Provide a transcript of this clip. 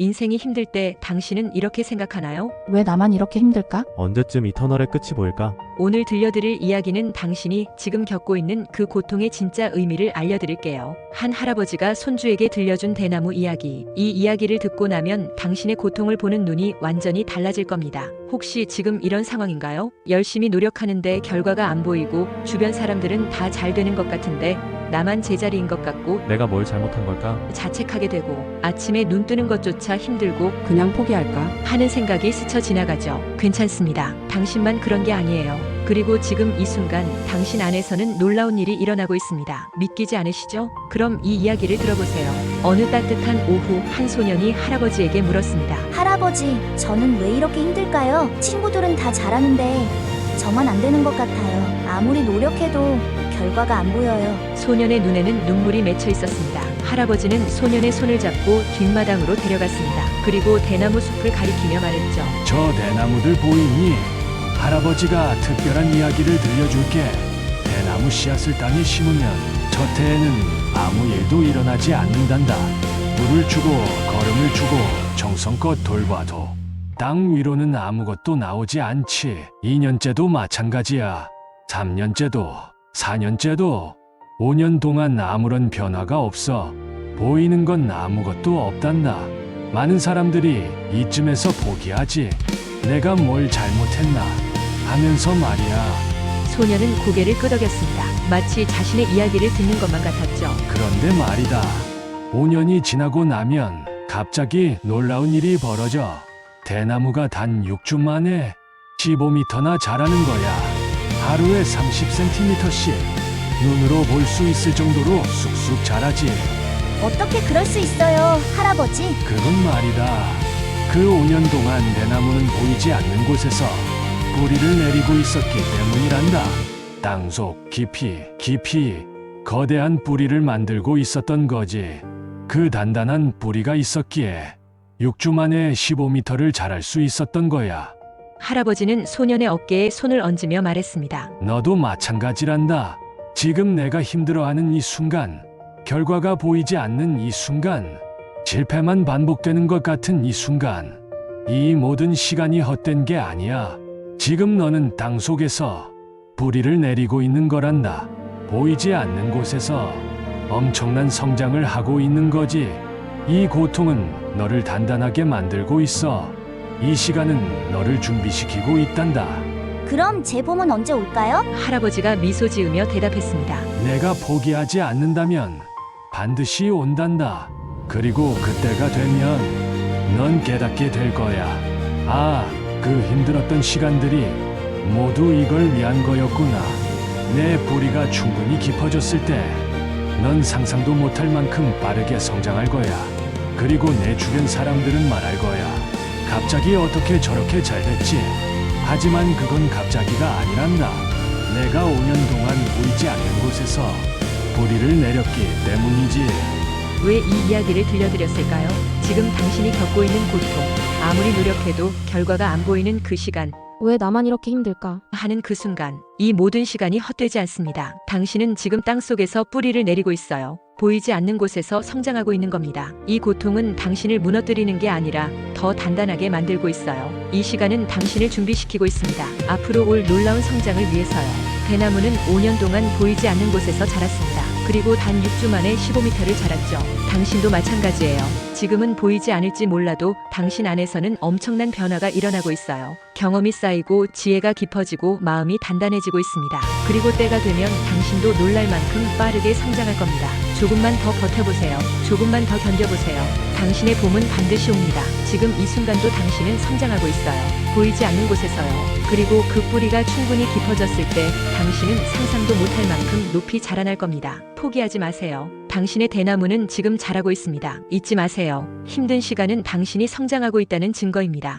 인생이 힘들 때 당신은 이렇게 생각하나요? 왜 나만 이렇게 힘들까? 언제쯤 이 터널의 끝이 보일까? 오늘 들려드릴 이야기는 당신이 지금 겪고 있는 그 고통의 진짜 의미를 알려드릴게요. 한 할아버지가 손주에게 들려준 대나무 이야기. 이 이야기를 듣고 나면 당신의 고통을 보는 눈이 완전히 달라질 겁니다. 혹시 지금 이런 상황인가요? 열심히 노력하는데 결과가 안 보이고 주변 사람들은 다 잘 되는 것 같은데 나만 제자리인 것 같고 내가 뭘 잘못한 걸까? 자책하게 되고 아침에 눈 뜨는 것조차 힘들고 그냥 포기할까? 하는 생각이 스쳐 지나가죠. 괜찮습니다. 당신만 그런 게 아니에요. 그리고 지금 이 순간 당신 안에서는 놀라운 일이 일어나고 있습니다. 믿기지 않으시죠? 그럼 이 이야기를 들어보세요. 어느 따뜻한 오후 한 소년이 할아버지에게 물었습니다. 할아버지, 저는 왜 이렇게 힘들까요? 친구들은 다 잘하는데 저만 안 되는 것 같아요. 아무리 노력해도 결과가 안 보여요. 소년의 눈에는 눈물이 맺혀 있었습니다. 할아버지는 소년의 손을 잡고 뒷마당으로 데려갔습니다. 그리고 대나무 숲을 가리키며 말했죠. 저 대나무들 보이니? 할아버지가 특별한 이야기를 들려줄게. 대나무 씨앗을 땅에 심으면 저 태에는 아무 일도 일어나지 않는단다. 물을 주고 걸음을 주고 정성껏 돌봐도 땅 위로는 아무것도 나오지 않지. 2년째도 마찬가지야. 3년째도 4년째도 5년 동안 아무런 변화가 없어. 보이는 건 아무것도 없단다. 많은 사람들이 이쯤에서 포기하지. 내가 뭘 잘못했나 하면서 말이야. 소년은 고개를 끄덕였습니다. 마치 자신의 이야기를 듣는 것만 같았죠. 그런데 말이다. 5년이 지나고 나면 갑자기 놀라운 일이 벌어져. 대나무가 단 6주 만에 15m나 자라는 거야. 하루에 30cm씩 눈으로 볼 수 있을 정도로 쑥쑥 자라지. 어떻게 그럴 수 있어요, 할아버지? 그건 말이다. 그 5년 동안 대나무는 보이지 않는 곳에서 뿌리를 내리고 있었기 때문이란다. 땅속 깊이 깊이 거대한 뿌리를 만들고 있었던 거지. 그 단단한 뿌리가 있었기에 6주 만에 15m를 자랄 수 있었던 거야. 할아버지는 소년의 어깨에 손을 얹으며 말했습니다. 너도 마찬가지란다. 지금 내가 힘들어하는 이 순간, 결과가 보이지 않는 이 순간, 실패만 반복되는 것 같은 이 순간, 이 모든 시간이 헛된 게 아니야. 지금 너는 땅 속에서 뿌리를 내리고 있는 거란다. 보이지 않는 곳에서 엄청난 성장을 하고 있는 거지. 이 고통은 너를 단단하게 만들고 있어. 이 시간은 너를 준비시키고 있단다. 그럼 제 봄은 언제 올까요? 할아버지가 미소 지으며 대답했습니다. 내가 포기하지 않는다면 반드시 온단다. 그리고 그때가 되면 넌 깨닫게 될 거야. 아, 그 힘들었던 시간들이 모두 이걸 위한 거였구나. 내 뿌리가 충분히 깊어졌을 때 넌 상상도 못할 만큼 빠르게 성장할 거야. 그리고 내 주변 사람들은 말할 거야. 갑자기 어떻게 저렇게 잘 됐지? 하지만 그건 갑자기가 아니란다. 내가 5년 동안 보이지 않는 곳에서 뿌리를 내렸기 때문이지. 왜 이 이야기를 들려드렸을까요? 지금 당신이 겪고 있는 고통, 아무리 노력해도 결과가 안 보이는 그 시간, 왜 나만 이렇게 힘들까? 하는 그 순간, 이 모든 시간이 헛되지 않습니다. 당신은 지금 땅 속에서 뿌리를 내리고 있어요. 보이지 않는 곳에서 성장하고 있는 겁니다. 이 고통은 당신을 무너뜨리는 게 아니라 더 단단하게 만들고 있어요. 이 시간은 당신을 준비시키고 있습니다. 앞으로 올 놀라운 성장을 위해서요. 대나무는 5년 동안 보이지 않는 곳에서 자랐습니다. 그리고 단 6주 만에 15m를 자랐죠. 당신도 마찬가지예요. 지금은 보이지 않을지 몰라도 당신 안에서는 엄청난 변화가 일어나고 있어요. 경험이 쌓이고 지혜가 깊어지고 마음이 단단해지고 있습니다. 그리고 때가 되면 당신도 놀랄 만큼 빠르게 성장할 겁니다. 조금만 더 버텨보세요. 조금만 더 견뎌보세요. 당신의 봄은 반드시 옵니다. 지금 이 순간도 당신은 성장하고 있어요. 보이지 않는 곳에서요. 그리고 그 뿌리가 충분히 깊어졌을 때 당신은 상상도 못할 만큼 높이 자라날 겁니다. 포기하지 마세요. 당신의 대나무는 지금 자라고 있습니다. 잊지 마세요. 힘든 시간은 당신이 성장하고 있다는 증거입니다.